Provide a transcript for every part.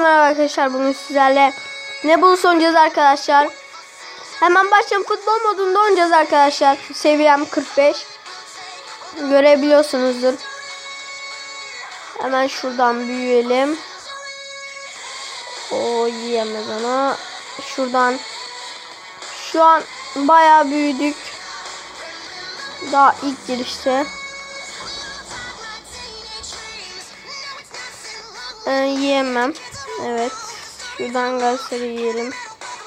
merhaba arkadaşlar. Bugün sizlerle ne bulus oynayacağız arkadaşlar. Hemen başlayalım. Futbol modunda oynayacağız arkadaşlar. Seviyem 45. Görebiliyorsunuzdur. Hemen şuradan büyüyelim. O yiyemez onu. Şuradan şu an bayağı büyüdük. Daha ilk girişte. Yiyemem. Evet. Şuradan Galatasaray'ı yiyelim.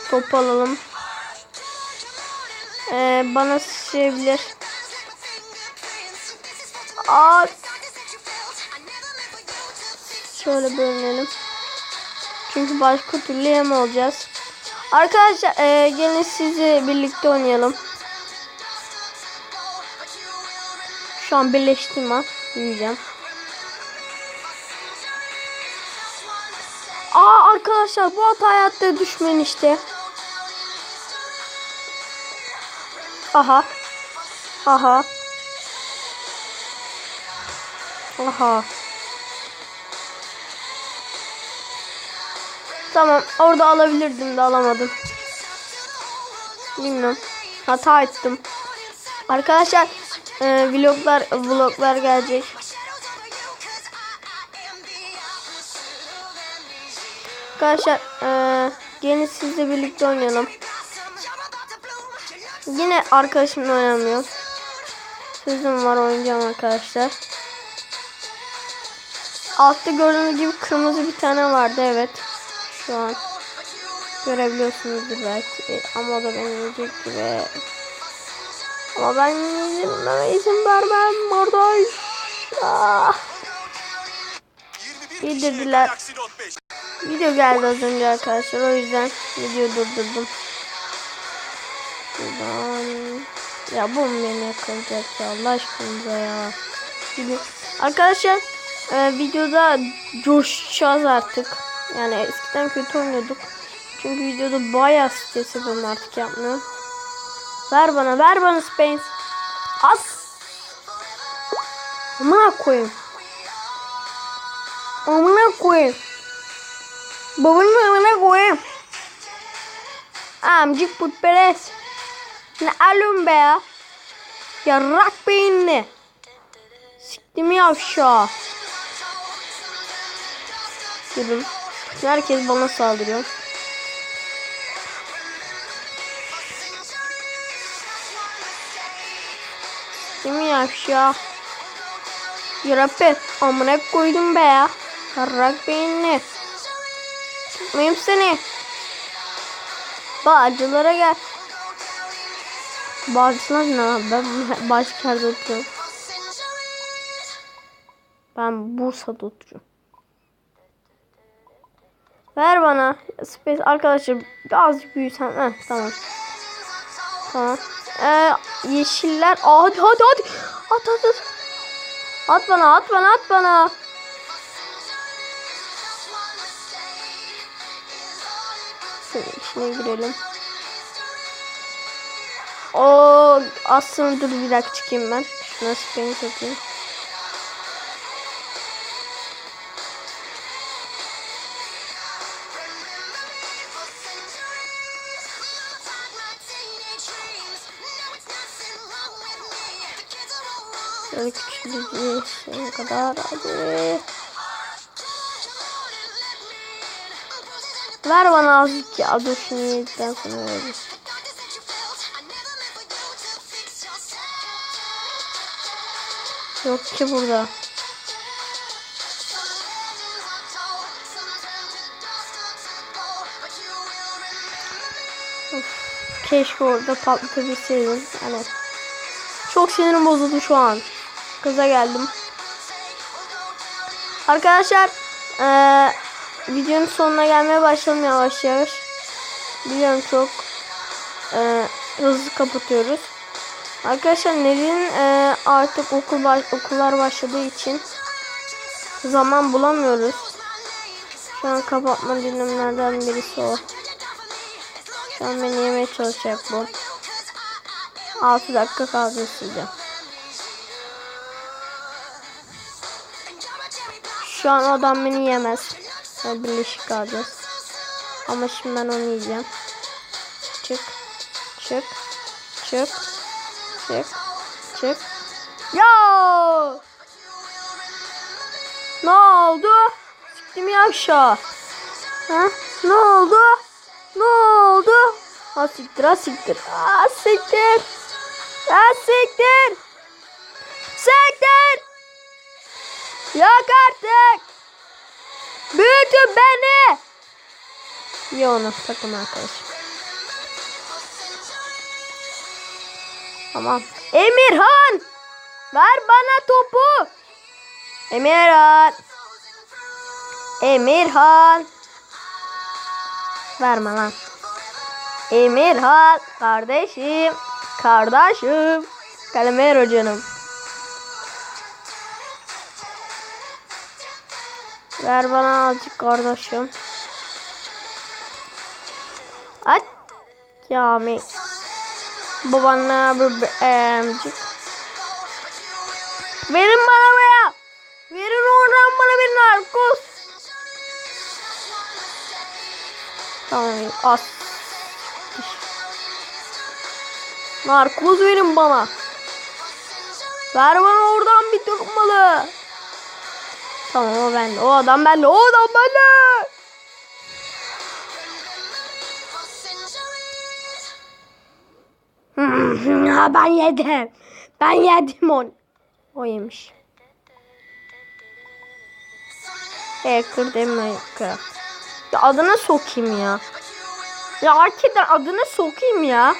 Top alalım. Ee, bana sıçrayabilir. Aa, şöyle bölünelim. Çünkü başka türlü yem olacağız. Arkadaşlar e, gelin sizi birlikte oynayalım. Şu an birleştim ha. Yiyeceğim. Aa arkadaşlar bu hata hayatta düşmeyin işte. Aha. Aha. Aha. Tamam orada alabilirdim de alamadım. Bilmiyorum. Hata ettim. Arkadaşlar e, vloglar vloglar gelecek. Arkadaşlar e, gelin sizle birlikte oynayalım. Yine arkadaşımla oynamıyor. Sözüm var oynayacağım arkadaşlar. Altta gördüğünüz gibi kırmızı bir tane vardı evet. Şu an görebiliyorsunuzdur belki. Ama o da beni yiyecek gibi. Ama ben izin, ben izin vermem kardeş. Ah. Yedirdiler. Video geldi az önce arkadaşlar. O yüzden video durdurdum. Buradan... Ya bu mu beni yakalayacak ya Allah aşkınıza ya. Gibi. Arkadaşlar e, videoda coşacağız artık. Yani eskiden kötü oynuyorduk. Çünkü videoda bayağı stres yapıyorum artık yapmıyorum. Ver bana ver bana space. As. Amına koyayım. Amına koyayım. Babanın amına koyayım. Amcık putperest. Ne alın be ya. Yarrak beyinli. Siktim yavşağı. Durun. Herkes bana saldırıyor. Siktim yavşağı. Yarabbi amına koydum be ya. Yarrak beyinli. Tutmayayım seni. Bağcılara gel. Bağcılar ne? Ben Başkent'de oturuyorum. Ben Bursa'da oturuyorum. Ver bana. Space arkadaşlar azıcık büyüsen. Heh, tamam. Tamam. Ee, yeşiller. Hadi hadi hadi. At at at. At bana at bana at bana. Şöyle içine girelim. O aslında dur bir dakika çıkayım ben. Şuna speni satayım. Şöyle küçük bir şey kadar hadi. Ver bana azıcık ya. Dur şunu yedikten sonra veririz. Yok ki burada. Keşke orada patlatabilseydim. Hani çok sinirim bozuldu şu an. Kıza geldim. Arkadaşlar ee, videonun sonuna gelmeye başladım yavaş yavaş. Biliyorum çok ee, hızlı kapatıyoruz. Arkadaşlar Nelin e, artık okul baş, okullar başladığı için zaman bulamıyoruz. Şu an kapatma dinlemlerden birisi o. Şu an beni yemeye çalışacak bu. 6 dakika kaldı size. Şu an adam beni yemez. Sonra birleşik alacağız. Ama şimdi ben onu yiyeceğim. Çık. Çık. Çık. Çık. Çık. Ya! Ne oldu? Siktim ya aşağı. Ha? Ne oldu? Ne oldu? Ha siktir ha siktir. Ha siktir. Ha siktir. Siktir. Yok artık. Büyütün beni. Onu takım arkadaşım. Tamam. Emirhan. Ver bana topu. Emirhan. Emirhan. Verme lan. Emirhan. Kardeşim. Kardeşim. Kalemero canım. Ver bana azıcık kardeşim. At. Yami. Babana bir emcik. Verin bana veya. Verin oradan bana bir narkoz. Tamam az. Narkoz verin bana. Ver bana oradan bir tıkmalı. Tamam o bende. O adam bende. O adam bende. Ha, ben yedim. Ben yedim onu. O yemiş. Hacker deme hacker. Ya sokayım ya. Ya hakikaten adına sokayım ya.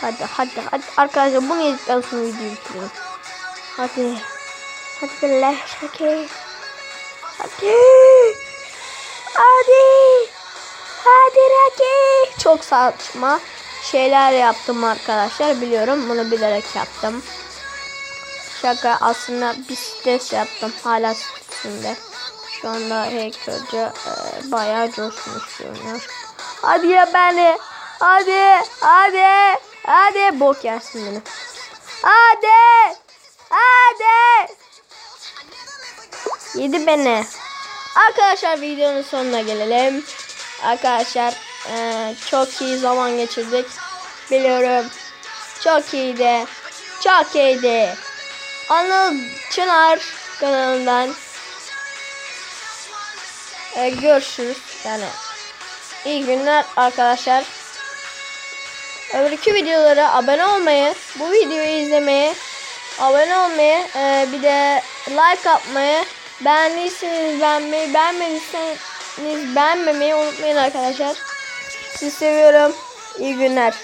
Hadi hadi hadi arkadaşlar bunu yedikten sonra videoyu bitirelim. Hadi. Hadi let's hadi. Hadi. Hadi. Hadi Raki. Çok saçma şeyler yaptım arkadaşlar. Biliyorum bunu bilerek yaptım. Şaka aslında bir stres yaptım. Hala stresinde. Şu anda hackerci e, bayağı coşmuş görünüyor. Hadi ya beni. Hadi. Hadi. Hadi. Bok yersin beni. Hadi. Hadi. Yedi beni. Arkadaşlar videonun sonuna gelelim. Arkadaşlar e, çok iyi zaman geçirdik. Biliyorum. Çok iyiydi. Çok iyiydi. Anıl Çınar kanalından e, görüşürüz. Yani iyi günler arkadaşlar. Öbürkü videolara abone olmayı, bu videoyu izlemeyi, abone olmayı, e, bir de like atmayı, beğendiyseniz beğenmeyi, beğenmediyseniz beğenmemeyi unutmayın arkadaşlar. Sizi seviyorum. İyi günler.